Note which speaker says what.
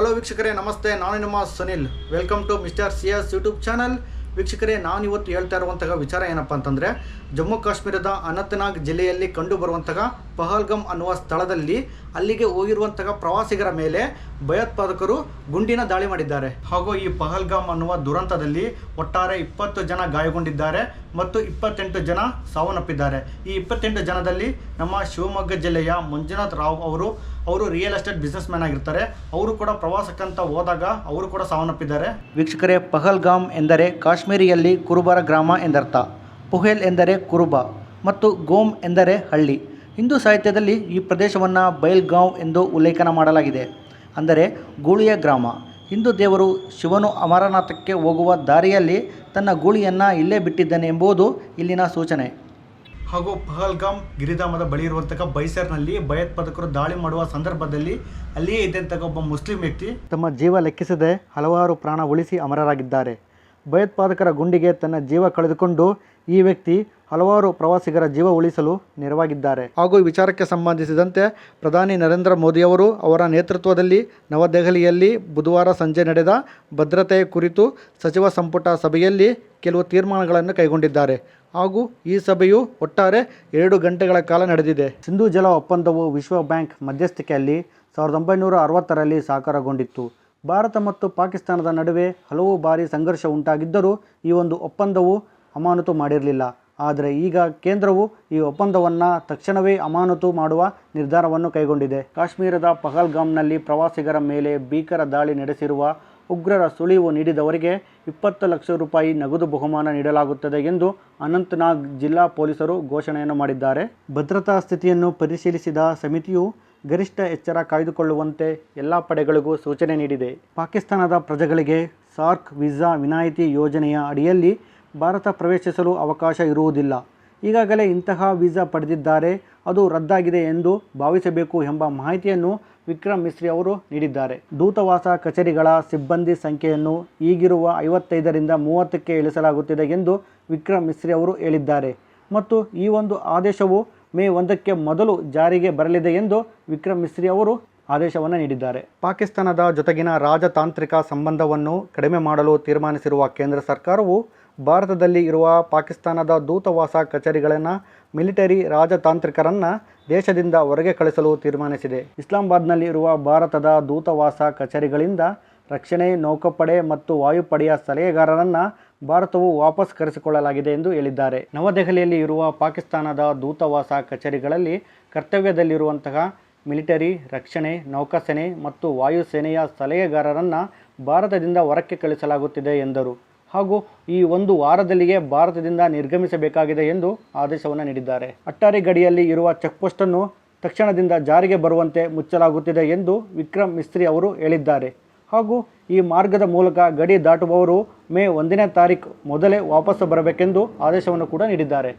Speaker 1: Hello ವೀಕ್ಷಕರೇ ನಮಸ್ತೆ. ನಾನು ನಿಮ್ಮ Sunil. Welcome to mister C S YouTube channel ವೀಕ್ಷಕರೇ, ನಾನು ಇವತ್ತು ಹೇಳ್ತಾ ಇರುವಂತಹ ವಿಚಾರ ಏನಪ್ಪ ಅಂತಂದರೆ, ಜಮ್ಮು ಕಾಶ್ಮೀರದ ಅನಂತನಾಗ್ ಜಿಲ್ಲೆಯಲ್ಲಿ ಕಂಡುಬರುವಂತಹ ಪಹಲ್ಗಮ್ ಅನ್ನುವ ಸ್ಥಳದಲ್ಲಿ ಅಲ್ಲಿಗೆ ಹೋಗಿರುವಂತಹ ಪ್ರವಾಸಿಗರ ಮೇಲೆ ಭಯೋತ್ಪಾದಕರು ಗುಂಡಿನ ದಾಳಿ ಮಾಡಿದ್ದಾರೆ. ಹಾಗೂ ಈ ಪಹಲ್ಗಾಮ್ ಅನ್ನುವ ದುರಂತದಲ್ಲಿ ಒಟ್ಟಾರೆ ಇಪ್ಪತ್ತು ಜನ ಗಾಯಗೊಂಡಿದ್ದಾರೆ ಮತ್ತು ಇಪ್ಪತ್ತೆಂಟು ಜನ ಸಾವನ್ನಪ್ಪಿದ್ದಾರೆ. ಈ ಇಪ್ಪತ್ತೆಂಟು ಜನದಲ್ಲಿ ನಮ್ಮ ಶಿವಮೊಗ್ಗ ಜಿಲ್ಲೆಯ ಮಂಜುನಾಥ್ ರಾವ್ ಅವರು ಅವರು ರಿಯಲ್ ಎಸ್ಟೇಟ್ ಬಿಸ್ನೆಸ್ ಮ್ಯಾನ್ ಆಗಿರ್ತಾರೆ. ಅವರು ಕೂಡ ಪ್ರವಾಸಕ್ಕಂತ ಹೋದಾಗ ಅವರು ಕೂಡ ಸಾವನ್ನಪ್ಪಿದ್ದಾರೆ. ವೀಕ್ಷಕರೇ ಪಹಲ್ಗಾಮ್ ಎಂದರೆ ಕಾಶ್ಮೀರಿಯಲ್ಲಿ ಕುರುಬರ ಗ್ರಾಮ ಎಂದರ್ಥ. ಪುಹೇಲ್ ಎಂದರೆ ಕುರುಬ ಮತ್ತು ಗೋಮ್ ಎಂದರೆ ಹಳ್ಳಿ. ಹಿಂದೂ ಸಾಹಿತ್ಯದಲ್ಲಿ ಈ ಪ್ರದೇಶವನ್ನು ಬೈಲ್ಗಾಂವ್ ಎಂದು ಉಲ್ಲೇಖನ ಮಾಡಲಾಗಿದೆ. ಅಂದರೆ ಗೂಳಿಯ ಗ್ರಾಮ. ಹಿಂದೂ ದೇವರು ಶಿವನು ಅಮರನಾಥಕ್ಕೆ ಹೋಗುವ ದಾರಿಯಲ್ಲಿ ತನ್ನ ಗೂಳಿಯನ್ನು ಇಲ್ಲೇ ಬಿಟ್ಟಿದ್ದಾನೆ ಎಂಬುದು ಇಲ್ಲಿನ ಸೂಚನೆ. ಹಾಗೂ ಪಹಲ್ಗಾಮ್ ಗಿರಿಧಾಮದ ಬಳಿ ಇರುವಂತಹ ಬೈಸರ್ನಲ್ಲಿ ಭಯೋತ್ಪಾದಕರು ದಾಳಿ ಮಾಡುವ ಸಂದರ್ಭದಲ್ಲಿ ಅಲ್ಲಿಯೇ ಇದ್ದಂತಹ ಒಬ್ಬ ಮುಸ್ಲಿಂ ವ್ಯಕ್ತಿ ತಮ್ಮ ಜೀವ ಲೆಕ್ಕಿಸದೆ ಹಲವಾರು ಪ್ರಾಣ ಉಳಿಸಿ ಅಮರರಾಗಿದ್ದಾರೆ. ಭಯೋತ್ಪಾದಕರ ಗುಂಡಿಗೆ ತನ್ನ ಜೀವ ಕಳೆದುಕೊಂಡು ಈ ವ್ಯಕ್ತಿ ಹಲವಾರು ಪ್ರವಾಸಿಗರ ಜೀವ ಉಳಿಸಲು ನೆರವಾಗಿದ್ದಾರೆ. ಹಾಗೂ ಈ ವಿಚಾರಕ್ಕೆ ಸಂಬಂಧಿಸಿದಂತೆ ಪ್ರಧಾನಿ ನರೇಂದ್ರ ಮೋದಿಯವರು ಅವರ ನೇತೃತ್ವದಲ್ಲಿ ನವದೆಹಲಿಯಲ್ಲಿ ಬುಧವಾರ ಸಂಜೆ ನಡೆದ ಭದ್ರತೆ ಕುರಿತು ಸಚಿವ ಸಂಪುಟ ಸಭೆಯಲ್ಲಿ ಕೆಲವು ತೀರ್ಮಾನಗಳನ್ನು ಕೈಗೊಂಡಿದ್ದಾರೆ. ಹಾಗೂ ಈ ಸಭೆಯು ಒಟ್ಟಾರೆ ಎರಡು ಗಂಟೆಗಳ ಕಾಲ ನಡೆದಿದೆ. ಸಿಂಧು ಜಲ ಒಪ್ಪಂದವು ವಿಶ್ವ ಬ್ಯಾಂಕ್ ಮಧ್ಯಸ್ಥಿಕೆಯಲ್ಲಿ ಸಾವಿರದ ಒಂಬೈನೂರ ಅರವತ್ತರಲ್ಲಿ ಸಾಕಾರಗೊಂಡಿತ್ತು. ಭಾರತ ಮತ್ತು ಪಾಕಿಸ್ತಾನದ ನಡುವೆ ಹಲವು ಬಾರಿ ಸಂಘರ್ಷ ಉಂಟಾಗಿದ್ದರೂ ಈ ಒಂದು ಒಪ್ಪಂದವು ಅಮಾನತು ಮಾಡಿರಲಿಲ್ಲ. ಆದರೆ ಈಗ ಕೇಂದ್ರವು ಈ ಒಪ್ಪಂದವನ್ನು ತಕ್ಷಣವೇ ಅಮಾನತು ಮಾಡುವ ನಿರ್ಧಾರವನ್ನು ಕೈಗೊಂಡಿದೆ. ಕಾಶ್ಮೀರದ ಪಹಲ್ಗಾಮ್ನಲ್ಲಿ ಪ್ರವಾಸಿಗರ ಮೇಲೆ ಭೀಕರ ದಾಳಿ ನಡೆಸಿರುವ ಉಗ್ರರ ಸುಳಿವು ನೀಡಿದವರಿಗೆ ಇಪ್ಪತ್ತು ಲಕ್ಷ ರೂಪಾಯಿ ನಗದು ಬಹುಮಾನ ನೀಡಲಾಗುತ್ತದೆ ಎಂದು ಅನಂತನಾಗ್ ಜಿಲ್ಲಾ ಪೊಲೀಸರು ಘೋಷಣೆಯನ್ನು ಮಾಡಿದ್ದಾರೆ. ಭದ್ರತಾ ಸ್ಥಿತಿಯನ್ನು ಪರಿಶೀಲಿಸಿದ ಸಮಿತಿಯು ಗರಿಷ್ಠ ಎಚ್ಚರ ಕಾಯ್ದುಕೊಳ್ಳುವಂತೆ ಎಲ್ಲ ಪಡೆಗಳಿಗೂ ಸೂಚನೆ ನೀಡಿದೆ. ಪಾಕಿಸ್ತಾನದ ಪ್ರಜೆಗಳಿಗೆ ಸಾರ್ಕ್ ವೀಸಾ ವಿನಾಯಿತಿ ಯೋಜನೆಯ ಅಡಿಯಲ್ಲಿ ಭಾರತ ಪ್ರವೇಶಿಸಲು ಅವಕಾಶ ಇರುವುದಿಲ್ಲ. ಈಗಾಗಲೇ ಇಂತಹ ವೀಸಾ ಪಡೆದಿದ್ದಾರೆ. ಅದು ರದ್ದಾಗಿದೆ ಎಂದು ಭಾವಿಸಬೇಕು ಎಂಬ ಮಾಹಿತಿಯನ್ನು ವಿಕ್ರಮ್ ಮಿಸ್ರಿ ಅವರು ನೀಡಿದ್ದಾರೆ. ದೂತವಾಸ ಕಚೇರಿಗಳ ಸಿಬ್ಬಂದಿ ಸಂಖ್ಯೆಯನ್ನು ಈಗಿರುವ ಐವತ್ತೈದರಿಂದ ಮೂವತ್ತಕ್ಕೆ ಇಳಿಸಲಾಗುತ್ತಿದೆ ಎಂದು ವಿಕ್ರಮ್ ಮಿಸ್ರಿ ಅವರು ಹೇಳಿದ್ದಾರೆ. ಮತ್ತು ಈ ಒಂದು ಆದೇಶವು ಮೇ ಒಂದಕ್ಕೆ ಮೊದಲು ಜಾರಿಗೆ ಬರಲಿದೆ ಎಂದು ವಿಕ್ರಮ್ ಮಿಸ್ರಿ ಅವರು ಆದೇಶವನ್ನು ನೀಡಿದ್ದಾರೆ. ಪಾಕಿಸ್ತಾನದ ಜೊತೆಗಿನ ರಾಜತಾಂತ್ರಿಕ ಸಂಬಂಧವನ್ನು ಕಡಿಮೆ ಮಾಡಲು ತೀರ್ಮಾನಿಸಿರುವ ಕೇಂದ್ರ ಸರ್ಕಾರವು ಭಾರತದಲ್ಲಿ ಇರುವ ಪಾಕಿಸ್ತಾನದ ದೂತವಾಸ ಕಚೇರಿಗಳನ್ನು ಮಿಲಿಟರಿ ರಾಜತಾಂತ್ರಿಕರನ್ನು ದೇಶದಿಂದ ಹೊರಗೆ ಕಳಿಸಲು ತೀರ್ಮಾನಿಸಿದೆ. ಇಸ್ಲಾಮಾಬಾದ್ನಲ್ಲಿ ಇರುವ ಭಾರತದ ದೂತವಾಸ ಕಚೇರಿಗಳಿಂದ ರಕ್ಷಣೆ, ನೌಕಾಪಡೆ ಮತ್ತು ವಾಯುಪಡೆಯ ಸಲಹೆಗಾರರನ್ನು ಭಾರತವು ವಾಪಸ್ ಕರೆಸಿಕೊಳ್ಳಲಾಗಿದೆ ಎಂದು ಹೇಳಿದ್ದಾರೆ. ನವದೆಹಲಿಯಲ್ಲಿ ಇರುವ ಪಾಕಿಸ್ತಾನದ ದೂತವಾಸ ಕಚೇರಿಗಳಲ್ಲಿ ಕರ್ತವ್ಯದಲ್ಲಿರುವಂತಹ ಮಿಲಿಟರಿ, ರಕ್ಷಣೆ, ನೌಕಾಸೇನೆ ಮತ್ತು ವಾಯುಸೇನೆಯ ಸಲಹೆಗಾರರನ್ನು ಭಾರತದಿಂದ ಹೊರಕ್ಕೆ ಕಳಿಸಲಾಗುತ್ತಿದೆ ಎಂದರು. ಹಾಗೂ ಈ ಒಂದು ವಾರದಲ್ಲಿಯೇ ಭಾರತದಿಂದ ನಿರ್ಗಮಿಸಬೇಕಾಗಿದೆ ಎಂದು ಆದೇಶವನ್ನು ನೀಡಿದ್ದಾರೆ. ಅಟ್ಟಾರಿ ಗಡಿಯಲ್ಲಿ ಇರುವ ಚೆಕ್ಪೋಸ್ಟನ್ನು ತಕ್ಷಣದಿಂದ ಜಾರಿಗೆ ಬರುವಂತೆ ಮುಚ್ಚಲಾಗುತ್ತಿದೆ ಎಂದು ವಿಕ್ರಮ್ ಮಿಸ್ತ್ರಿ ಅವರು ಹೇಳಿದ್ದಾರೆ. ಹಾಗೂ ಈ ಮಾರ್ಗದ ಮೂಲಕ ಗಡಿ ದಾಟುವವರು ಮೇ ಒಂದನೇ ತಾರೀಕು ಮೊದಲೇ ವಾಪಸ್ಸು ಬರಬೇಕೆಂದು ಆದೇಶವನ್ನು ಕೂಡ ನೀಡಿದ್ದಾರೆ.